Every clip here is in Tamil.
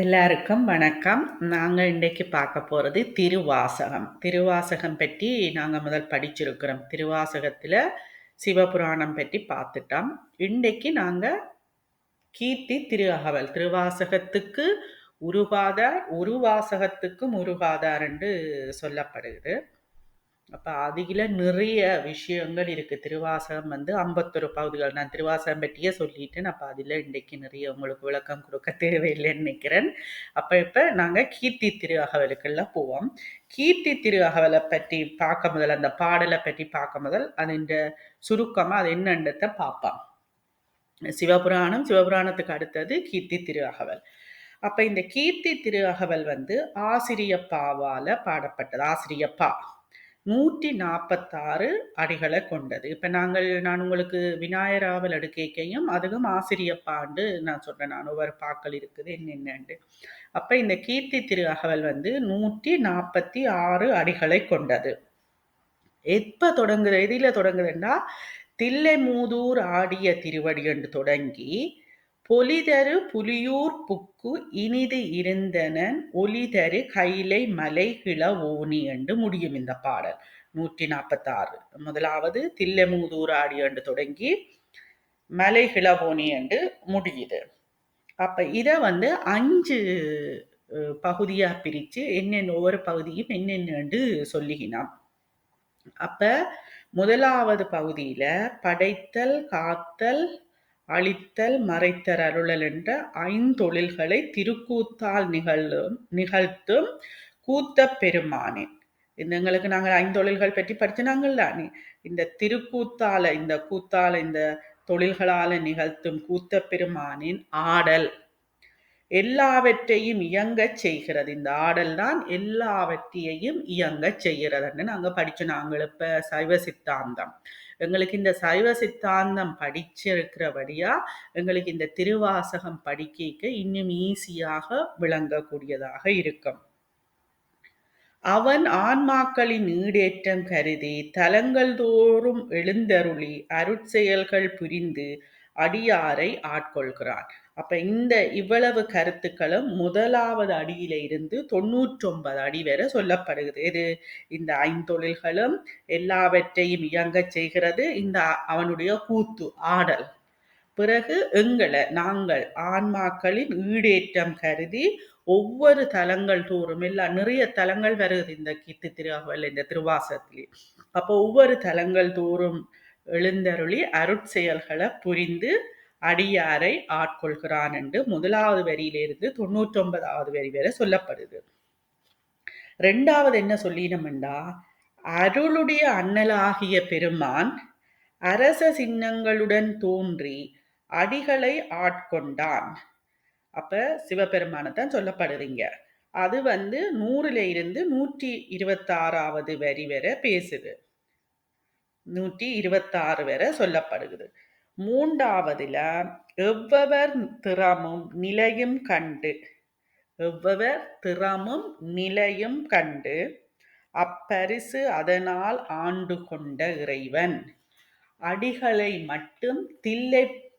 எல்லாருக்கும் வணக்கம். நாங்கள் இன்றைக்கு பார்க்க போகிறது திருவாசகம். திருவாசகம் பற்றி நாங்கள் முதல் படிச்சிருக்கிறோம். திருவாசகத்தில் சிவபுராணம் பற்றி பார்த்துட்டோம். இன்றைக்கு நாங்கள் கீர்த்தி திரு அகவல் திருவாசகத்துக்கு உருவாதார், உருவாசகத்துக்கும் உருவாதார் என்று சொல்லப்படுது. அப்போ அதில் நிறைய விஷயங்கள் இருக்குது திருவாசகம் வந்து 51 பகுதிகள். நான் திருவாசகம் பற்றியே சொல்லிட்டேன். அப்போ அதில் இன்றைக்கு நிறைய உங்களுக்கு விளக்கம் கொடுக்க தேவையில்லைன்னு நினைக்கிறேன். அப்போ இப்போ நாங்கள் கீர்த்தி திரு அகவலுக்கெல்லாம் போவோம். கீர்த்தி திரு அகவலை பற்றி பார்க்க முதல் அந்த பாடலை பற்றி பார்க்க முதல் அதின் சுருக்கமாக அது என்னன்றத பார்ப்போம். சிவபுராணம், சிவபுராணத்துக்கு அடுத்தது கீர்த்தி திரு அகவல். அப்போ இந்த கீர்த்தி திரு அகவல் வந்து ஆசிரியப்பாவால் பாடப்பட்டது. ஆசிரியப்பா நூற்றி நாற்பத்தாறு அடிகளை கொண்டது. இப்போ நாங்கள் நான் உங்களுக்கு விநாயகராவல் அடுக்கைக்கையும் அதுவும் ஆசிரியப்பாண்டு நான் சொல்கிறேன் நான் ஒவ்வொரு பாக்கள் இருக்குது என்னென்னு. அப்போ இந்த கீர்த்தி திரு அகவல் வந்து நூற்றி நாற்பத்தி ஆறு அடிகளை கொண்டது. எப்போ தொடங்குது எதில் தொடங்குதுன்னா தில்லை மூதூர் ஆடிய திருவடி என்று தொடங்கி பொலிதரு புலியூர் புக்கு இனிது இருந்தனன் ஒலிதரு கைலை மலை கிள ஓனி என்று முடியும் இந்த பாடல். நூற்றி நாற்பத்தாறு. முதலாவது தில்லமூதூர் என்று தொடங்கி மலை கிளவோனி என்று முடியுது. அப்ப இதை வந்து அஞ்சு பகுதியா பிரித்து என்னென்ன ஒவ்வொரு பகுதியும் என்னென்னு சொல்லுகினான். அப்ப முதலாவது பகுதியில படைத்தல் காத்தல் அழித்தல் மறைத்தர் அருளல் என்ற ஐந்தொழில்களை திருக்கூத்தால் நிகழும் நிகழ்த்தும் கூத்த பெருமானே இந்த எங்களுக்கு நாங்கள் ஐந்தொழில்கள் பற்றி படித்தினாங்கள் தானே? இந்த திருக்கூத்தால இந்த கூத்தால இந்த தொழில்களால நிகழ்த்தும் கூத்த பெருமானின் ஆடல் எல்லாவற்றையும் இயங்க செய்கிறது. இந்த ஆடல் தான் எல்லாவற்றையும் இயங்க செய்கிறதுன்னு நாங்கள் படிச்சோம். நாங்கள் இப்ப சைவ சித்தாந்தம். எங்களுக்கு இந்த சைவ சித்தாந்தம் படிச்சிருக்கிறபடியா எங்களுக்கு இந்த திருவாசகம் படிக்க இன்னும் ஈஸியாக விளங்கக்கூடியதாக இருக்கும். அவன் ஆன்மாக்களின் ஈடேற்றம் கருதி தலங்கள் தோறும் எழுந்தருளி அருட்செயல்கள் புரிந்து அடியாரை ஆட்கொள்கிறான். அப்ப இந்த இவ்வளவு கருத்துக்களும் முதலாவது அடியில இருந்து தொண்ணூற்றொன்பது அடி வரை சொல்லப்படுகிறது. இது இந்த ஐந்தொழில்களும் எல்லாவற்றையும் இயங்க செய்கிறது. இந்த அவனுடைய கூத்து ஆடல். பிறகு எங்களை நாங்கள் ஆன்மாக்களின் ஈடேற்றம் கருதி ஒவ்வொரு தலங்கள் தோறும் எல்லாம் நிறைய தலங்கள் வருது இந்த கீர்த்தி திருவாவல் இந்த திருவாசத்திலே அப்போ ஒவ்வொரு தலங்கள் தோறும் எழுந்தருளி அருட்செயல்களை புரிந்து அடியாரை ஆட்கொள்கிறான் என்று முதலாவது வரியிலிருந்து தொண்ணூற்றி ஒன்பதாவது வரி வரை சொல்லப்படுது. ரெண்டாவது என்ன சொல்லினோம்டா? அருளுடைய அண்ணலாகிய பெருமான் அரச சின்னங்களுடன் தோன்றி அடிகளை ஆட்கொண்டான். அப்ப சிவபெருமானை தான் சொல்லப்படுறீங்க. அது வந்து நூறுல இருந்து நூற்றி இருபத்தாறாவது வரி வரை பேசுது. நூற்றி இருபத்தாறு வரை சொல்லப்படுகிறது. மூன்றாவதுல எவ்வவர் திறமும் நிலையும் கண்டு. எவ்வவர் திறமும் நிலையும் கண்டு. அப்பரிசு அதனால் ஆண்டு கொண்ட இறைவன். அடிகளை மட்டும் தில்லை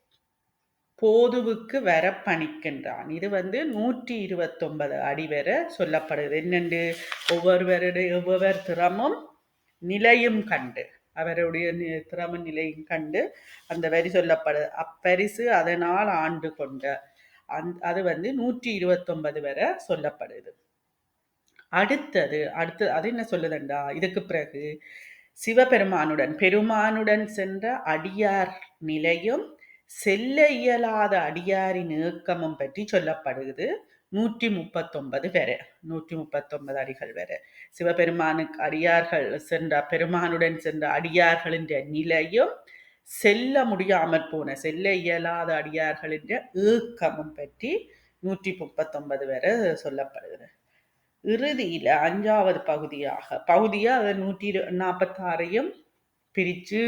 போதுவுக்கு வர பணிக்கின்றான். இது வந்து நூற்றி இருபத்தொன்பது அடி வர சொல்லப்படுது. என்னென்று? ஒவ்வொருவருடைய ஒவ்வொரு திறமும் நிலையும் கண்டு. அவருடைய திறம நிலையும் கண்டு அந்த வரி சொல்லப்படுது அப்பரிசு அதனால் ஆண்டு கொண்ட அந் அது வந்து நூற்றி இருபத்தொன்பது வரை சொல்லப்படுது. அடுத்தது அடுத்து அது என்ன சொல்லுதுண்டா? இதுக்கு பிறகு சிவபெருமானுடன் பெருமானுடன் சென்ற அடியார் நிலையும் செல்ல இயலாத அடியாரின் ஏக்கமும் பற்றி சொல்லப்படுகிறது நூற்றி முப்பத்தொன்பது வரை நூற்றி முப்பத்தொன்பது அடிகள் வரை சிவபெருமானுக்கு அடியார்கள் சென்ற பெருமானுடன் சென்ற அடியார்களின் நிலையும் செல்ல முடியாமற் போன செல்ல இயலாத அடியார்களின் ஏக்கமும் பற்றி நூற்றி முப்பத்தொன்பது வரை சொல்லப்படுகிறது. இறுதியில அஞ்சாவது பகுதியாக பகுதியாக நூற்றி நாற்பத்தாறையும் பிரித்து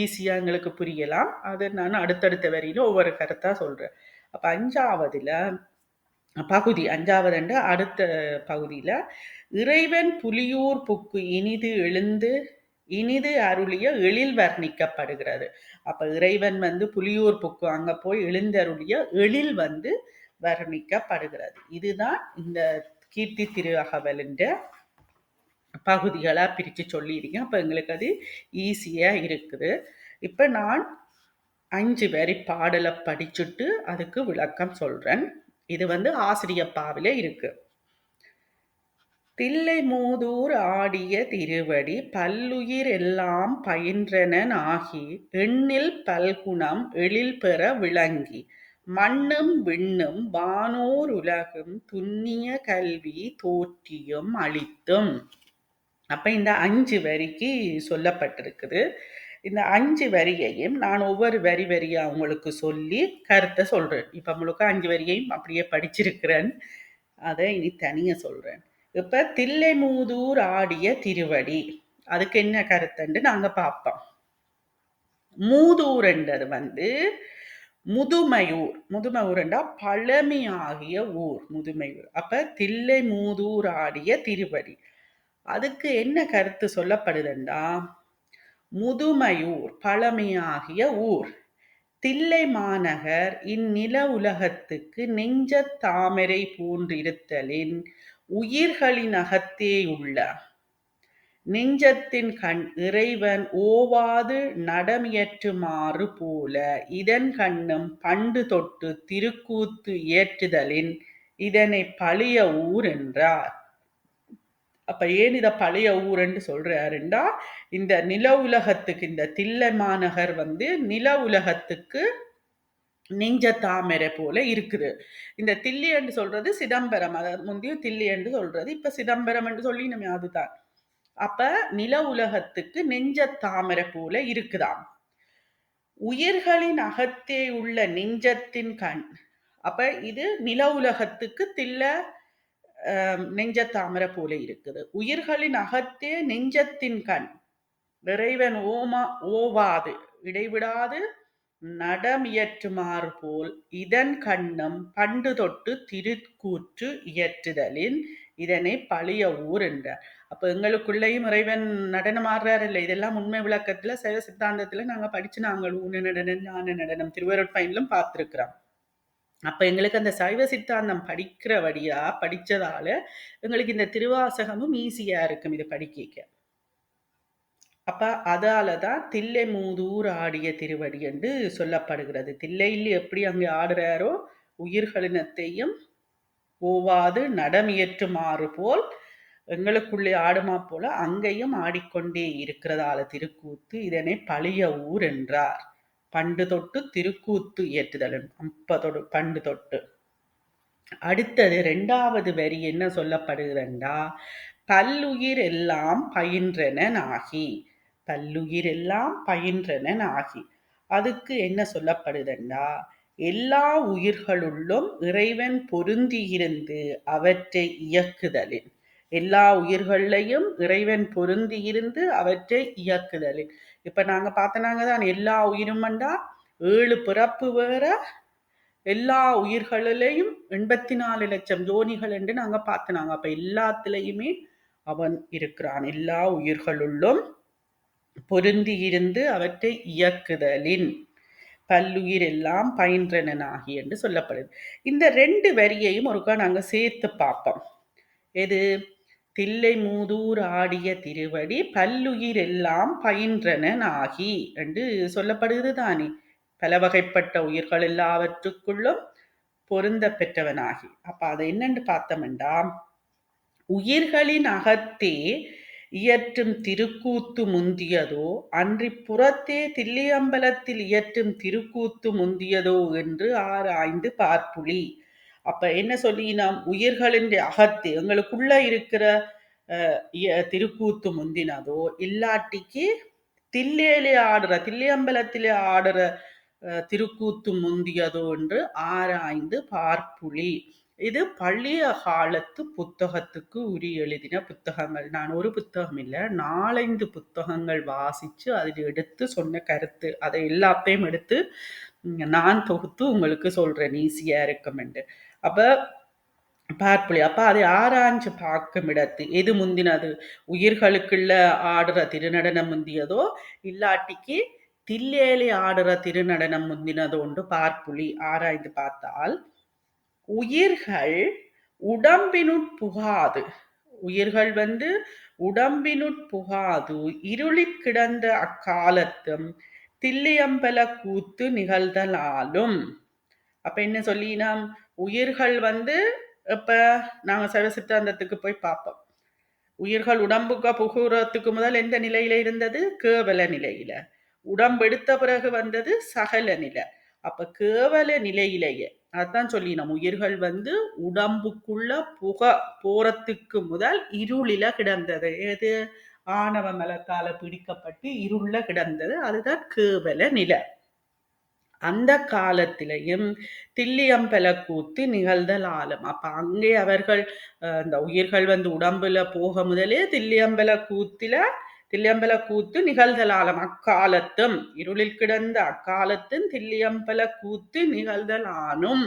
ஈஸியாக எங்களுக்கு புரியலாம். அதை நான் அடுத்தடுத்த வரையிலும் ஒவ்வொரு கருத்தாக சொல்கிறேன் அப்போ அஞ்சாவதுல பகுதி அஞ்சாவது அண்டு அடுத்த பகுதியில் இறைவன் புலியூர் புக்கு இனிது எழுந்து இனிது அருளிய எழில் வர்ணிக்கப்படுகிறது. அப்போ இறைவன் வந்து புலியூர் புக்கு அங்கே போய் எழுந்தருளிய எழில் வந்து வர்ணிக்கப்படுகிறது. இதுதான் இந்த கீர்த்தி திரு பகுதிகளாக பிரித்து சொல்லியிருக்கேன். அப்போ எங்களுக்கு அது ஈஸியாக இருக்குது. இப்போ நான் அஞ்சு வரி பாடலை படிச்சுட்டு அதுக்கு விளக்கம் சொல்கிறேன் இது வந்து ஆசிரியப்பாவில இருக்கு. தில்லை மூதூர் ஆடிய திருவடி பல்லுயிர் எல்லாம் பயின்றனன் ஆகி எண்ணில் பல்குணம் எழில் பெற விளங்கி மண்ணும் விண்ணும் வானோர் உலகும் துண்ணிய கல்வி தோற்றியும் அளித்தும். அப்ப இந்த அஞ்சு வரிக்கு சொல்லப்பட்டிருக்குது. இந்த அஞ்சு வரியையும் நான் ஒவ்வொரு வரி வரியாக உங்களுக்கு சொல்லி கருத்தை சொல்கிறேன் இப்போ முழுக்க அஞ்சு வரியையும் அப்படியே படிச்சிருக்கிறேன். அதை இனி தனியாக சொல்கிறேன் இப்போ தில்லை மூதூர் ஆடிய திருவடி அதுக்கு என்ன கருத்துண்டு? நாங்கள் பார்ப்போம். மூதூர்ன்றது வந்து முதுமையூர். முதுமையூர்ண்டா பழமையாகிய ஊர் முதுமையூர். அப்போ தில்லை மூதூர் ஆடிய திருவடி. அதுக்கு என்ன கருத்து சொல்லப்படுதுண்டா? முதுமையூர் பழமையாகிய ஊர். தில்லை மாநகர் இந்நில உலகத்துக்கு நெஞ்ச தாமரை போன்றிருத்தலின் உயிர்களின் அகத்தே நெஞ்சத்தின் கண் இறைவன் ஓவாது நடமியற்றுமாறு போல இதன் கண்ணும் பண்டு தொட்டு திருக்கூத்து ஏற்றுதலின் இதனை பழிய ஊர் என்றார். அப்ப ஏன் இதை பழைய ஊருன்னு சொல்றாருண்டா இந்த நில உலகத்துக்கு இந்த தில்லை மாநகர் வந்து நில உலகத்துக்கு நெஞ்ச தாமரை போல இருக்குது. இந்த தில்லி என்று சொல்றது சிதம்பரம் அதாவது முந்தையும் தில்லி என்று சொல்றது இப்ப சிதம்பரம் என்று சொல்லி நம்ம அதுதான். அப்ப நில உலகத்துக்கு நெஞ்ச தாமரை போல இருக்குதாம். உயிர்களின் அகத்தே உள்ள நெஞ்சத்தின் கண். அப்ப இது நில உலகத்துக்கு தில்ல நெஞ்ச தாமரை போல இருக்குது. உயிர்களின் அகத்தே நெஞ்சத்தின் கண். இறைவன் ஓமா ஓவாது. இடைவிடாது நடம் இயற்றுமாறு போல் இதன் கண்ணம் பண்டு தொட்டு திருக்கூற்று இயற்றுதலின் இதனை பழிய ஊர் என்றார். அப்போ எங்களுக்குள்ளேயும் இறைவன் நடனம் ஆடுறாரு இல்லை இதெல்லாம் உண்மை விளக்கத்தில் சைவ சித்தாந்தத்தில் நாங்கள் படிச்சு நாங்கள் ஊன நடனம் ஞான நடனம் திருவருட்பயனிலும் பார்த்துருக்குறோம். அப்போ எங்களுக்கு அந்த சைவ சித்தாந்தம் படிக்கிற வழியாக படித்ததால் எங்களுக்கு இந்த திருவாசகமும் ஈஸியாக இருக்கும் இது படிக்க அப்போ அதால தான் தில்லை மூதூர் ஆடிய திருவடி என்று சொல்லப்படுகிறது. தில்லையில் எப்படி அங்கே ஆடுறாரோ உயிர்களினத்தையும் ஓவாது நடமியற்றுமாறு போல் எங்களுக்குள்ளே ஆடுமா போல அங்கேயும் ஆடிக்கொண்டே இருக்கிறதால திருக்கூத்து இதனை பழிய ஊர் என்றார். பண்டு தொட்டு திருக்கூத்து ஏற்றுதல் அப்பதொடு பண்டு தொட்டு. அடுத்தது ரெண்டாவது வரி என்ன சொல்லப்படுகிறண்டா? பல்லுயிர் எல்லாம் பயின்றனன் ஆகி பல்லுயிர் எல்லாம் பயின்றனன் ஆகி அதுக்கு என்ன சொல்லப்படுதுண்டா எல்லா உயிர்களுள்ளும் இறைவன் பொருந்தி இருந்து அவற்றை இயக்குதலின். எல்லா உயிர்களையும் இறைவன் பொருந்தி இருந்து அவற்றை இயக்குதலின். இப்ப நாங்க பார்த்தனாங்க தான் எல்லா உயிருமண்டா ஏழு பிறப்பு வேற எல்லா உயிர்களிலையும் எண்பத்தி நாலு லட்சம் ஜோனிகள் என்று நாங்க பார்த்தனாங்க. அப்ப எல்லாத்துலயுமே அவன் இருக்கிறான். எல்லா உயிர்களுள்ளும் பொருந்தி இருந்து அவற்றை இயக்குதலின் பல்லுயிர் எல்லாம் பயின்றனாகி என்று சொல்லப்படுது. இந்த ரெண்டு வரியையும் ஒருக்கா நாங்க சேர்த்து பார்ப்போம். எது? தில்லை மூதூர் ஆடிய திருவடி பல்லுயிர் எல்லாம் பயின்றனன் ஆகி என்று சொல்லப்படுகிறது தானே பல வகைப்பட்ட உயிர்கள் எல்லாவற்றுக்குள்ளும் பொருந்த பெற்றவனாகி. அப்ப அதை என்னன்னு பார்த்தோம்டா உயிர்களின் அகத்தே இயற்றும் திருக்கூத்து முந்தியதோ அன்றி புறத்தே தில்லியம்பலத்தில் இயற்றும் திருக்கூத்து முந்தியதோ என்று ஆராய்ந்து பார்ப்புலி அப்ப என்ன சொல்லி நாம் உயிர்களின் அகத்து எங்களுக்குள்ள இருக்கிற திருக்கூத்து முந்தினதோ இல்லாட்டிக்கு தில்லேலே ஆடுற தில்லியம்பலத்திலே ஆடுற திருக்கூத்து முந்தியதோ என்று ஆராய்ந்து பார்ப்புலி. இது பள்ளிய காலத்து புத்தகத்துக்கு உரிய எழுதின புத்தகங்கள். நான் ஒரு புத்தகம் இல்லை நாலஞ்சு புத்தகங்கள் வாசிச்சு அதில் எடுத்து சொன்ன கருத்து. அதை எல்லாத்தையும் எடுத்து நான் தொகுத்து உங்களுக்கு சொல்றேன். ஈஸியா இருக்கும் என்று அப்போ பார்ப்புலி அப்போ அதை ஆராய்ஞ்சு பார்க்கும் இடத்து எது முந்தினது? உயிர்களுக்குள்ள ஆடுற திருநடனம் முந்தியதோ இல்லாட்டிக்கு தில்லேலி ஆடுற திருநடனம் முந்தினதோ ஒன்று பார்ப்புலி ஆராய்ந்து பார்த்தால் உயிர்கள் உடம்பினுட் புகாது. உயிர்கள் வந்து உடம்பினுட் புகாது. இருளிற் கிடந்த அக்காலத்தும் தில்லியம்பல கூத்து நிகழ்தலாலும். அப்ப என்ன சொல்லினோம்? உயிர்கள் வந்து இப்ப நாங்க சைவ சித்தாந்தத்துக்கு போய் பார்ப்போம். உயிர்கள் உடம்புக்கு புகுறத்துக்கு முதல் எந்த நிலையில இருந்தது? கேவல நிலையில. உடம்பு எடுத்த பிறகு வந்தது சகல நிலை. அப்ப கேவல நிலையிலேயே அதான் சொல்லினோம். உயிர்கள் வந்து உடம்புக்குள்ள புக போறதுக்கு முதல் இருளில கிடந்தது. எது? ஆணவ மலத்தால பிடிக்கப்பட்டு இருள கிடந்தது. அதுதான் கேவல நிலை. அந்த காலத்திலையும் தில்லியம்பல கூத்து நிகழ்தல் ஆலம் அப்ப அங்கே அவர்கள் அந்த உயிர்கள் வந்து உடம்புல போக முதலே தில்லியம்பல கூத்தில தில்லியம்பல கூத்து நிகழ்தல் ஆலம் அக்காலத்தும் இருளில் கிடந்த அக்காலத்தும் தில்லியம்பல கூத்து நிகழ்தல் ஆனும்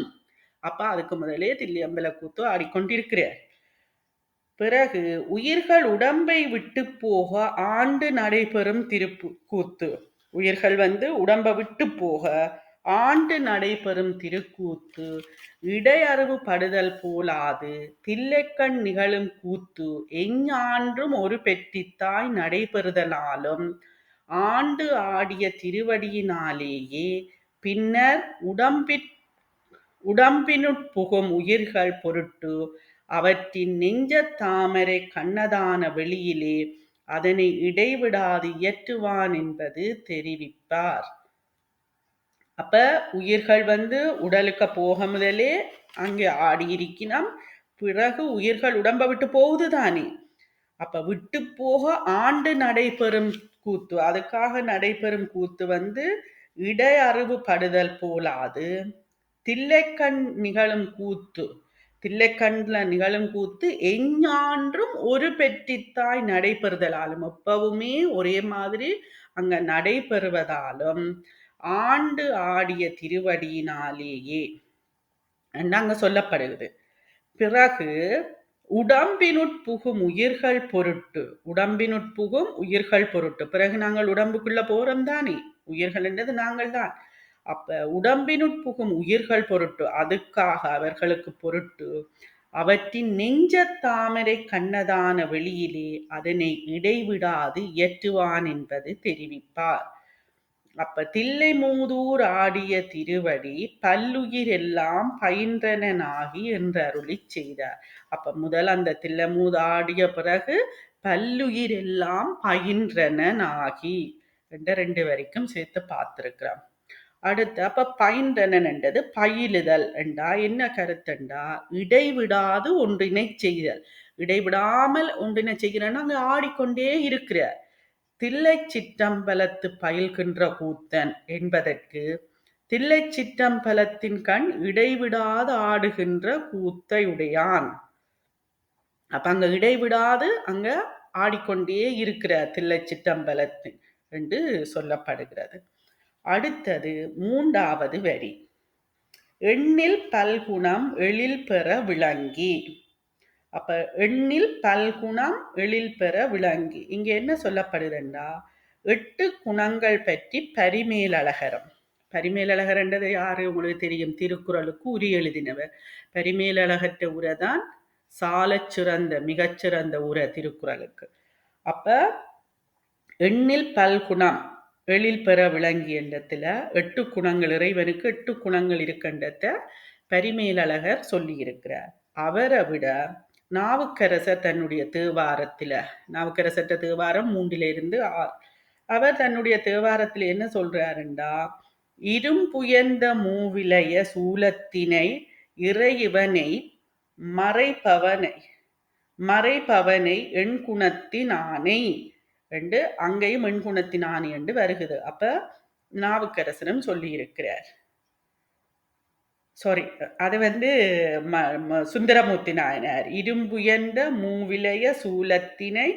அப்ப அதுக்கு முதலே தில்லியம்பல கூத்து ஆடிக்கொண்டிருக்கிறார். பிறகு உயிர்கள் உடம்பை விட்டு போக ஆண்டு நடைபெறும் திருப்பு கூத்து. உயிர்கள் வந்து உடம்பை விட்டு போக ஆண்டு நடைபெறும் திருக்கூத்து இடையறிவு படுதல் போலாது தில்லைக்கண் நிகழும் கூத்து எஞ்ஞான்றும் ஒரு பெற்றித்தாய் நடைபெறுதலாலும் ஆண்டு ஆடிய திருவடியினாலேயே பின்னர் உடம்பிற் உடம்பினுட்புகும் உயிர்கள் பொருட்டு அவற்றின் நெஞ்ச தாமரை கண்ணதான வெளியிலே அதனை இடைவிடாது இயற்றுவான் என்பது தெரிவிப்பார். அப்ப உயிர்கள் வந்து உடலுக்கு போக முதலே அங்கே ஆடி இருக்கினோம். பிறகு உயிர்கள் உடம்ப விட்டு போகுது தானே. அப்ப விட்டு போக ஆண்டு நடைபெறும் கூத்து. அதுக்காக நடைபெறும் கூத்து வந்து இடையறிவு படுதல் போலாது. தில்லைக்கண் நிகழும் கூத்து. தில்லைக்கண்ல நிகழும் கூத்து எஞ்ஞான்றும் ஒரு பெற்றித்தாய் நடைபெறுதலாலும். எப்பவுமே ஒரே மாதிரி அங்க நடைபெறுவதாலும். ஆண்டு ஆடிய திருவடியினாலேயே அங்க சொல்லப்படுகிறது. பிறகு உடம்பினுட்புகும் உயிர்கள் பொருட்டு உடம்பினுட்புகும் உயிர்கள் பொருட்டு. பிறகு நாங்கள் உடம்புக்குள்ள போறோம் தானே? உயிர்கள் என்றது நாங்கள் தான். அப்ப உடம்பினுட்புகும் உயிர்கள் பொருட்டு அதுக்காக அவர்களுக்கு பொருட்டு அவற்றின் நெஞ்ச தாமரை கண்ணதான வெளியிலே அதனை இடைவிடாது இயற்றுவான் என்பது தெரிவிப்பார். அப்ப தில்லை மூதூர் ஆடிய திருவடி பல்லுயிர் எல்லாம் பயின்றனாகி என்று அருளி செய்தார். அப்ப முதல் அந்த தில்லமூது ஆடிய பிறகு பல்லுயிர் எல்லாம் பயின்றனாகி என்ற ரெண்டு வரைக்கும் சேர்த்து பார்த்துருக்கிறோம். அடுத்து அப்ப பயின்றனன் என்றது பயிலுதல் என்றா என்ன கருத்துண்டா இடைவிடாது ஒன்றினை செய்தல். இடைவிடாமல் ஒன்றினை செய்கிறன்னா அங்க ஆடிக்கொண்டே இருக்கிறார். தில்லை சிற்றம்பலத்து பயில்கின்ற கூத்தன் என்பதற்கு தில்லை சிற்றம்பலத்தின் கண் இடைவிடாது ஆடுகின்ற கூத்தையுடையான் அப்ப அங்க இடைவிடாது அங்க ஆடிக்கொண்டே இருக்கிற தில்லை சிற்றம்பலத்தின் என்று சொல்லப்படுகிறது. அடுத்தது மூன்றாவது வரி. எண்ணில் பல்குணம் எழில் பெற விளங்கி அப்ப எண்ணில் பல்குணம் எழில் பெற விளங்கி. இங்க என்ன சொல்லப்படுதுன்னா எட்டு குணங்கள் பற்றி பரிமேலழகரம். பரிமேலழகர்ன்றது யாரு? உங்களுக்கு தெரியும். திருக்குறளுக்கு உரி எழுதினவர். பரிமேலழகற்ற உரை தான் சால சிறந்த மிகச்சிறந்த உரை திருக்குறளுக்கு. அப்ப எண்ணில் பல்குணம் எழில் பெற விளங்கி என்றத்துல எட்டு குணங்கள் இறைவனுக்கு எட்டு குணங்கள் இருக்கின்றத பரிமேலழகர் சொல்லி இருக்கிறார் அவரை விட நாவுக்கரசர் தன்னுடைய தேவாரத்தில் நாவுக்கரசற்ற தேவாரம் மூன்றிலிருந்து ஆறு. அவர் தன்னுடைய தேவாரத்தில் என்ன சொல்றாருண்டா? இரும்புயர்ந்த மூவிலைய சூலத்தினை இறைவனை மறைப்பவனை மறைப்பவனை எண்குணத்தின் ஆணை என்று அங்கேயும் எண்குணத்தின் ஆணை என்று வருகுது அப்ப நாவுக்கரசனும் சொல்லி இருக்கிறார் சாரி அது வந்து சுந்தரமூர்த்தி நாயனார். இரும்புயர்ந்த மூவிலைய சூலத்தினை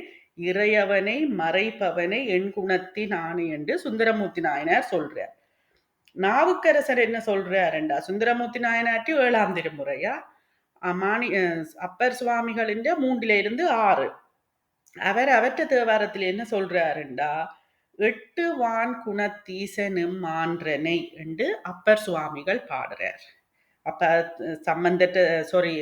இறையவனை மறைப்பவனை எண்குணத்தின் ஆணை என்று சுந்தரமூர்த்தி நாயனார் சொல்றார். நாவுக்கரசர் என்ன சொல்றாருண்டா? சுந்தரமூர்த்தி நாயனாட்டி ஏழாம் திருமுறையா? மாணி அப்பர் சுவாமிகளின் மூன்றில இருந்து ஆறு. அவர் அவற்ற தேவாரத்தில் என்ன சொல்றாருண்டா? எட்டு வான் குணத்தீசனும் மான்றனை என்று அப்பர் சுவாமிகள் பாடுறார். அப்ப சம்பந்தட்ட சாரி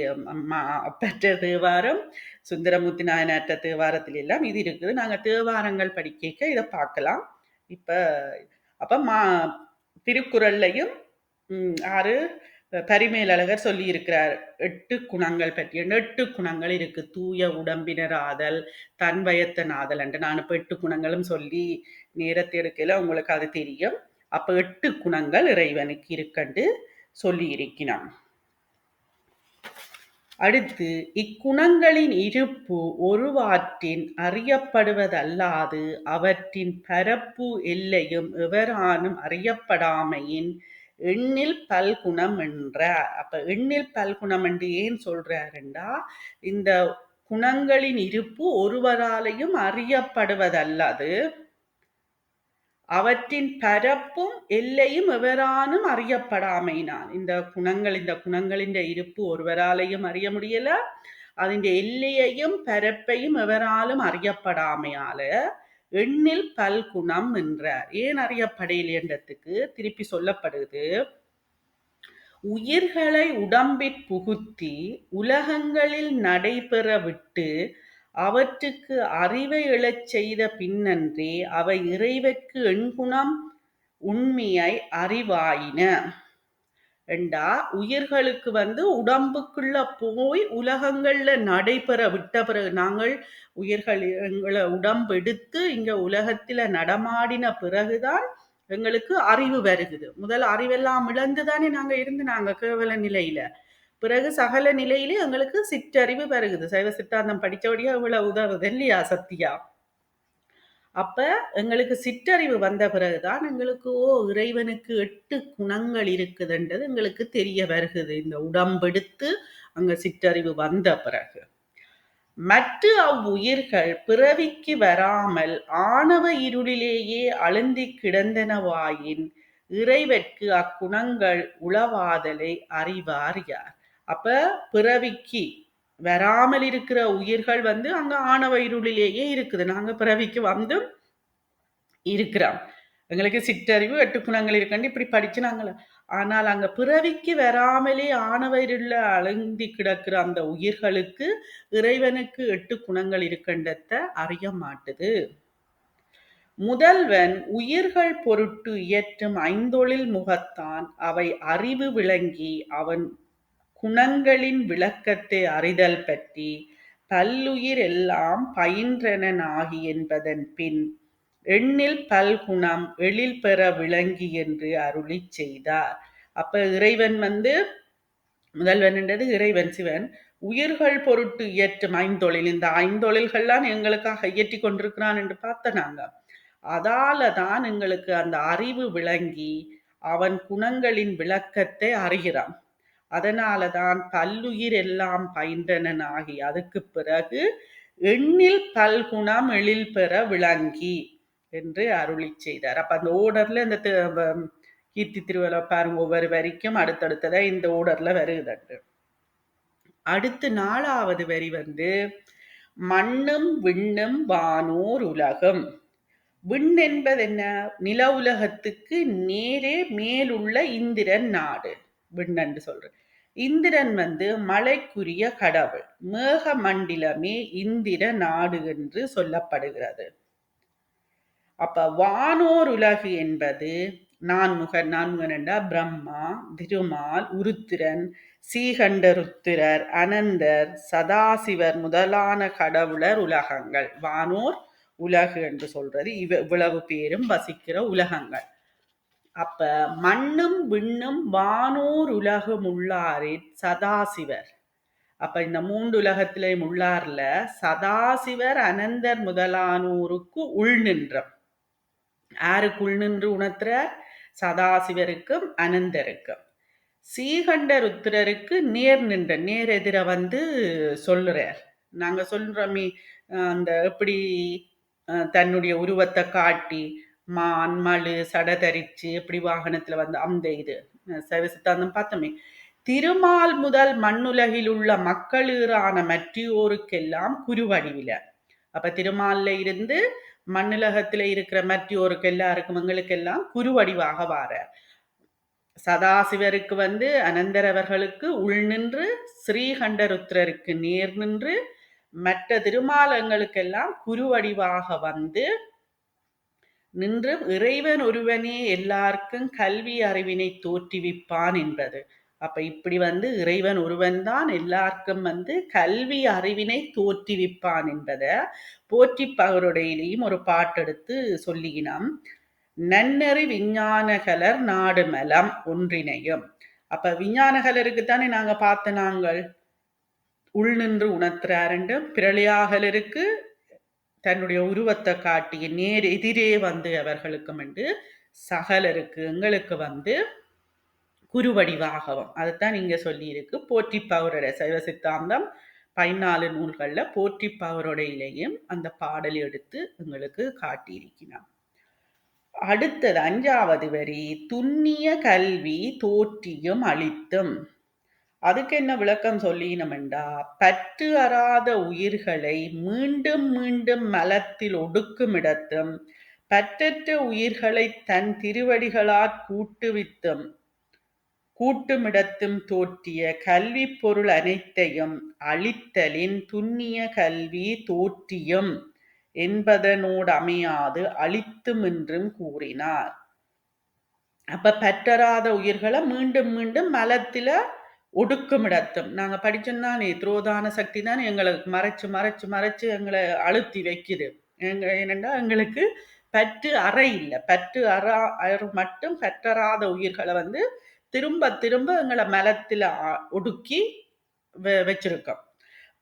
அப்பற்ற தேவாரம் சுந்தரமூர்த்தி நாயனாற்ற தேவாரத்தில் எல்லாம் இது இருக்குது. நாங்கள் தேவாரங்கள் படிக்க இதை பார்க்கலாம் இப்போ அப்போ மா திருக்குறள்லையும் ஆறு பரிமேலழகர் சொல்லி இருக்கிறார் எட்டு குணங்கள் பற்றி எட்டு குணங்கள் இருக்கு. தூய உடம்பினர் ஆதல் தன் பயத்த நாதல் என்று. நான் இப்போ எட்டு குணங்களும் சொல்லி நேரத்தை எடுக்கல உங்களுக்கு அது தெரியும். அப்ப எட்டு குணங்கள் இறைவனுக்கு இருக்கண்டு. சொல்லி இருக்கிறான் அடுத்து இக்குணங்களின் இருப்பு ஒருவாற்றின் அறியப்படுவதல்லாது அவற்றின் பரப்பு எல்லையும் எவரானும் அறியப்படாமையின் எண்ணில் பல்குணம் என்ற அப்ப எண்ணில் பல்குணம் என்று ஏன் சொல்றாருண்டா? இந்த குணங்களின் இருப்பு ஒருவராலையும் அறியப்படுவதல்லது. அவற்றின் பரப்பும் எல்லையும் எவரானும் அறியப்படாமைனான் இந்த குணங்கள் இந்த குணங்களின் இருப்பு ஒருவராலையும் அறிய முடியல അതിൻ്റെ எல்லையையும் பரப்பையும் எவராலும் அறியப்படாமையால எண்ணில் பல்குணம் என்றார் ஏன் அறியப்படையிலேன்றதுக்கு திருப்பி சொல்லப்படுது உயிர்களை உடம்பிற் புகுத்தி உலகங்களில் நடைபெற விட்டு அவற்றுக்கு அறிவை எழச் செய்த பின்னன்றே அவை இறைவற்கு எண்குணம் உண்மையை அறிவாயின. ரெண்டா உயிர்களுக்கு வந்து உடம்புக்குள்ள போய் உலகங்கள்ல நடைபெற விட்ட பிறகு நாங்கள் உயிர்கள் எங்களை உடம்பு எடுத்து இங்க உலகத்துல நடமாடின பிறகுதான் எங்களுக்கு அறிவு வருகுது. முதல் அறிவெல்லாம் இழந்து தானே நாங்க இருந்து நாங்க கேவல நிலையில. பிறகு சகல நிலையிலே எங்களுக்கு சிற்றறிவு பெருகுது. சைவ சித்தாந்தம் படித்தபடியா இவ்வளவு உதவுது இல்லையா சத்தியா? அப்ப எங்களுக்கு சிற்றறிவு வந்த பிறகுதான் எங்களுக்கு ஓ இறைவனுக்கு எட்டு குணங்கள் இருக்குதுன்றது எங்களுக்கு தெரிய வருகுது. இந்த உடம்பெடுத்து அங்க சிற்றறிவு வந்த பிறகு. மற்ற அவ்வுயிர்கள் பிறவிக்கு வராமல் ஆணவ இருளிலேயே அழுந்தி கிடந்தனவாயின் இறைவற்கு அக்குணங்கள் உளவாதலை அறிவார் யார்? அப்ப பிறவிக்கு வராமல் இருக்கிற உயிர்கள் வந்து அங்க ஆணவ இருளிலேயே இருக்குது. நாங்க பிறவிக்கு வந்து இருக்கிறோம். எங்களுக்கு சிற்றறிவு எட்டு குணங்கள் இருக்கண்டு இப்படி படிச்சு நாங்கள ஆனால் அங்க பிறவிக்கு வராமலே ஆணவருள்ள அழுந்தி கிடக்கிற அந்த உயிர்களுக்கு இறைவனுக்கு எட்டு குணங்கள் இருக்கின்றத அறிய மாட்டுது. முதல்வன் உயிர்கள் பொருட்டு இயற்றும் ஐந்தொழில் முகத்தான் அவை அறிவு விளங்கி அவன் குணங்களின் விளக்கத்தை அறிதல் பற்றி பல்லுயிர் எல்லாம் பயின்றனாகி என்பதன் பின் எண்ணில் பல்குணம் எழில் பெற விளங்கி என்று அருளி செய்தார். அப்ப இறைவன் வந்து முதல்வன் என்றது இறைவன் சிவன். உயிர்கள் பொருட்டு இயற்றும் ஐந்தொழில் இந்த ஐந்தொழில்கள்லாம் எங்களுக்காக இயற்றி கொண்டிருக்கிறான் என்று பார்த்த நாங்க. அதால தான் எங்களுக்கு அந்த அறிவு விளங்கி அவன் குணங்களின் விளக்கத்தை அறிகிறான். அதனால தான் பல்லுயிர் எல்லாம் பயின்றனாகி அதுக்கு பிறகு எண்ணில் பல்குணம் எழில் பெற விளங்கி என்று அருளி செய்தார். அப்ப அந்த ஓடர்ல இந்த கீர்த்தி திருவிழா பாருங்க ஒவ்வொரு வரிக்கும் அடுத்தடுத்ததா இந்த ஓடர்ல வருகிறது அடுத்து நாலாவது வரி வந்து மண்ணும் விண்ணும் வானோர் உலகம். விண் என்பது என்ன? நில உலகத்துக்கு நேரே மேலுள்ள இந்திரன் நாடு. விண்ணன்று சொல்றேன். இந்திரன் வந்து மலைக்குரிய கடவுள். மேக மண்டிலமே இந்திர நாடு என்று சொல்லப்படுகிறது. அப்ப வானோர் உலகு என்பது நான்முக நான்முகன் பிரம்மா திருமால் உருத்திரன் சீகண்டருத்திரர் அனந்தர் சதாசிவர் முதலான கடவுளர் உலகங்கள். வானோர் உலகு என்று சொல்றது. இவ இவ்வளவு பேரும் வசிக்கிற உலகங்கள். அப்ப மண்ணும் விண்ணும் வானோர் உலகம் உள்ளாரின் சதாசிவர். அப்ப இந்த மூன்று உலகத்திலேயும் உள்ளார்ல சதாசிவர் அனந்தர் முதலானோருக்கு உள் நின்றம். யாருக்கு உள் நின்று உணர்த்துற சதாசிவருக்கும் அனந்தருக்கும். சீகண்டர் உத்திரருக்கு நேர் நின்ற நேர் எதிர வந்து சொல்லுறார். நாங்க சொல்றோமே அந்த எப்படி தன்னுடைய உருவத்தை காட்டி மான் மழு சடதரிச்சு எப்படி வாகனத்துல வந்து அந்த இது. சைவ சித்தாந்தம் பார்த்தோமே. திருமால் முதல் மண்ணுலகில் உள்ள மக்களீரான மற்றியோருக்கெல்லாம் குருவடிவில. அப்ப திருமால்ல இருந்து மண்ணுலகத்துல இருக்கிற மற்றியோருக்கு எல்லாருக்கும் எங்களுக்கெல்லாம் குருவடிவாக வார. சதாசிவருக்கு வந்து அனந்தரவர்களுக்கு உள் நின்று ஸ்ரீகண்டருத்ரருக்கு நேர் நின்று மற்ற திருமாலங்களுக்கெல்லாம் குருவடிவாக வந்து நின்று இறைவன் ஒருவனே எல்லாருக்கும் கல்வி அறிவினை தோற்றுவிப்பான் என்பது. அப்ப இப்படி வந்து இறைவன் ஒருவன் தான் எல்லாருக்கும் வந்து கல்வி அறிவினை தோற்றுவிப்பான் என்பதை போற்றி பகருடையிலையும் ஒரு பாட்டெடுத்து சொல்லினோம் நன்னறி விஞ்ஞானகலர் நாடு மலம் ஒன்றினையும் அப்ப விஞ்ஞானகலருக்கு தானே நாங்க பார்த்த நாங்கள். உள் நின்று உணர்த்துறாருண்டு பிரளியாகலருக்கு தன்னுடைய உருவத்தை காட்டி நேர் எதிரே வந்து அவர்களுக்கும் வந்து சகலருக்கு எங்களுக்கு வந்து குருவடிவாகவும் அதைத்தான் இங்க சொல்லியிருக்கு. போற்றி பவரோட சைவ சித்தாந்தம் பதினாலு நூல்களில் போற்றி பவரோடையிலையும் அந்த பாடல் எடுத்து எங்களுக்கு காட்டியிருக்கிறான் அடுத்தது அஞ்சாவது வரி துண்ணிய கல்வி தோற்றியும் அளித்தும் அதுக்கு என்ன விளக்கம் சொல்லினமெண்டா? பற்று அறாத உயிர்களை மீண்டும் மீண்டும் மலத்தில் ஒடுக்குமிடத்தும் பற்றற்ற உயிர்களை தன் திருவடிகளாற் கூட்டுவித்தும் கூட்டுமிடத்தும் தோற்றிய கல்வி பொருள் அனைத்தையும் அழித்தலின் துண்ணிய கல்வி தோற்றியும் என்பதனோடு அமையாது அழித்தும் என்றும் கூறினார். அப்ப பற்றராத உயிர்களை மீண்டும் மீண்டும் மலத்தில ஒடுக்குமிடத்தும். நாங்க படிச்சோம்தானே துரோதான சக்தி தான் எங்களுக்கு மறைச்சு மறைச்சு மறைச்சு எங்களை அழுத்தி வைக்குது. எங்க என்னென்னா எங்களுக்கு பற்று அறை இல்லை. பற்று அறா அறு மட்டும் பற்றறாத உயிர்களை வந்து திரும்ப திரும்ப எங்களை மலத்தில் ஒடுக்கி வச்சிருக்கோம்.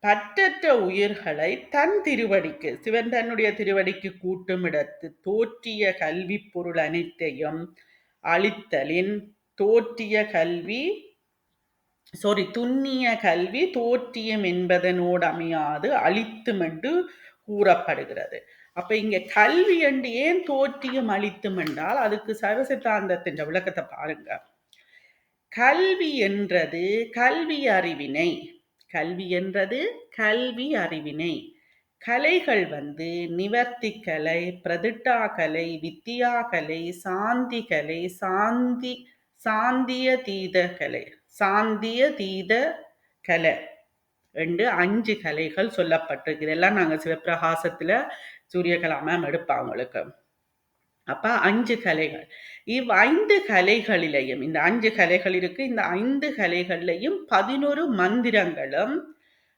பற்றற்ற உயிர்களை தன் திருவடிக்கு சிவன் தன்னுடைய திருவடிக்கு கூட்டுமிடத்து தோற்றிய கல்வி பொருள் அனைத்தையும் அழித்தலின் தோற்றிய கல்வி சாரி துண்ணிய கல்வி தோற்றியம் என்பதனோடு அமையாது அழித்தும் என்று கூறப்படுகிறது. அப்ப இங்க கல்வி என்று ஏன் தோற்றியம் அழித்தும் என்றால் அதுக்கு சர்வசித்தாந்தத்தின் விளக்கத்தை பாருங்க. கல்வி என்றது கல்வி அறிவினை. கல்வி என்றது கல்வி அறிவினை. கலைகள் வந்து நிவர்த்தி கலை பிரதிட்டா கலை வித்தியா கலை சாந்தி கலை சாந்தி சாந்திய தீத கலை. சாந்திய தீத கலை. என்று அஞ்சு கலைகள் சொல்லப்பட்டிருக்கு இதெல்லாம் நாங்கள் சிவப்பிரகாசத்தில் சூரியகலா மேம் எடுப்பாங்களுக்கு அப்போ அஞ்சு கலைகள். இவ் ஐந்து கலைகளிலையும் இந்த அஞ்சு கலைகள் இருக்கு. இந்த ஐந்து கலைகள்லையும் பதினொரு மந்திரங்களும்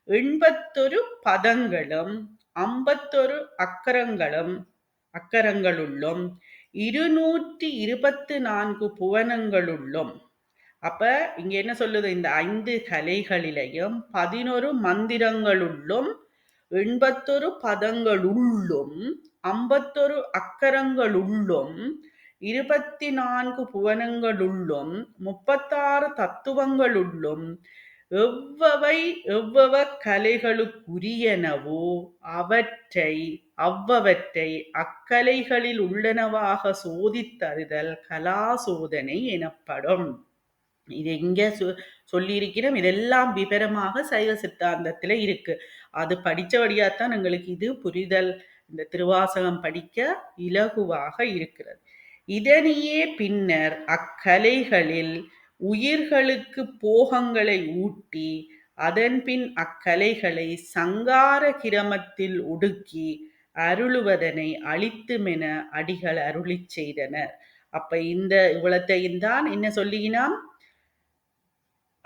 எண்பத்தொரு பதங்களும் ஐம்பத்தொரு அக்கரங்களும் அக்கரங்களுள்ளும் இருநூற்றி இருபத்தி நான்கு புவனங்களுள்ளும் அப்ப இங்க என்ன சொல்லுது? இந்த ஐந்து கலைகளிலையும் பதினொரு மந்திரங்களுள்ளும் எண்பத்தொரு பதங்களுள்ளும் ஐம்பத்தொரு அக்கரங்களுள்ளும் இருபத்தி நான்கு புவனங்களுள்ளும் முப்பத்தாறு தத்துவங்களுள்ளும் எவ்வவை எவ்வவ கலைகளுக்குரியனவோ அவற்றை அவ்வவற்றை அக்கலைகளில் உள்ளனவாக சோதித்தறிதல் கலாசோதனை எனப்படும். இது எங்கே சொ சொல்லியிருக்கிறோம். இதெல்லாம் விவரமாக சைவ சித்தாந்தத்தில் இருக்கு. அது படித்தபடியாத்தான் எங்களுக்கு இது புரிதல். இந்த திருவாசகம் படிக்க இலகுவாக இருக்கிறது. இதனையே பின்னர் அக்கலைகளில் உயிர்களுக்கு போகங்களை ஊட்டி அதன்பின் அக்கலைகளை சங்கார கிரமத்தில் ஒடுக்கி அருளுவதனை அழித்துமென அடிகள் அருளி செய்தனர். அப்ப இந்த இவ்வளத்தையும் தான் என்ன சொல்லினாம்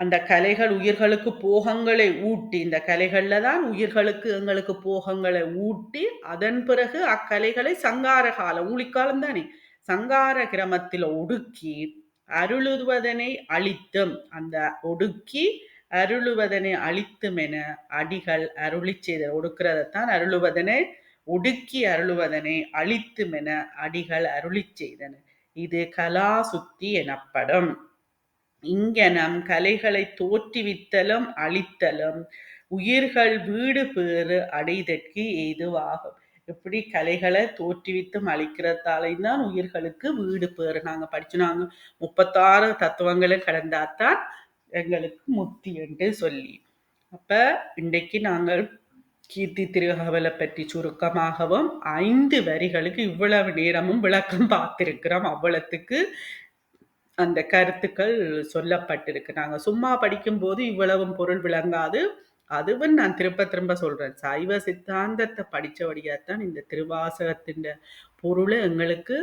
அந்த கலைகள் உயிர்களுக்கு போகங்களை ஊட்டி இந்த கலைகளில் தான் உயிர்களுக்கு எங்களுக்கு போகங்களை ஊட்டி அதன் பிறகு அக்கலைகளை சங்கார காலம் ஊழிக்காலம் தானே சங்கார கிரமத்தில் ஒடுக்கி அருளுவதனை அழித்தும் அந்த ஒடுக்கி அருளுவதனை அழித்தும் என அடிகள் அருளி செய்த ஒடுக்கிறதத்தான் அருளுவதனை ஒடுக்கி அருளுவதனை அழித்தும் என அடிகள் அருளி செய்தன. இது கலா சுத்தி எனப்படும். இங்கனம் கலைகளை தோற்றுவித்தலும் அழித்தலும் உயிர்கள் வீடு பேறு அடைதற்கு ஏதுவாகும். எப்படி கலைகளை தோற்றுவித்தும் அழிக்கிறதாலையும் தான் உயிர்களுக்கு வீடு பேறு நாங்கள் படிச்சுனாங்க முப்பத்தாறு தத்துவங்களை கடந்தாத்தான் எங்களுக்கு முக்தி என்று சொல்லி. அப்போ இன்றைக்கு நாங்கள் கீர்த்தி திருகவலை பற்றி சுருக்கமாகவும் ஐந்து வரிகளுக்கு இவ்வளவு நேரமும் விளக்கம் பார்த்திருக்கிறோம். அவ்வளத்துக்கு அந்த கருத்துக்கள் சொல்லப்பட்டிருக்கு நாங்கள் சும்மா படிக்கும்போது இவ்வளவும் பொருள் விளங்காது. அதுவும் நான் திரும்ப திரும்ப சொல்றேன். சைவ சித்தாந்தத்தை படித்தபடியாத்தான் இந்த திருவாசகத்தின் பொருளை எங்களுக்கு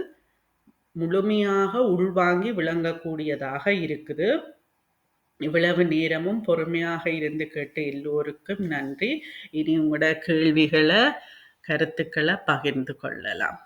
முழுமையாக உள்வாங்கி விளங்கக்கூடியதாக இருக்குது. இவ்வளவு நேரமும் பொறுமையாக இருந்து கேட்டு எல்லோருக்கும் நன்றி. இனி உங்களோட கேள்விகளை கருத்துக்களை பகிர்ந்து கொள்ளலாம்.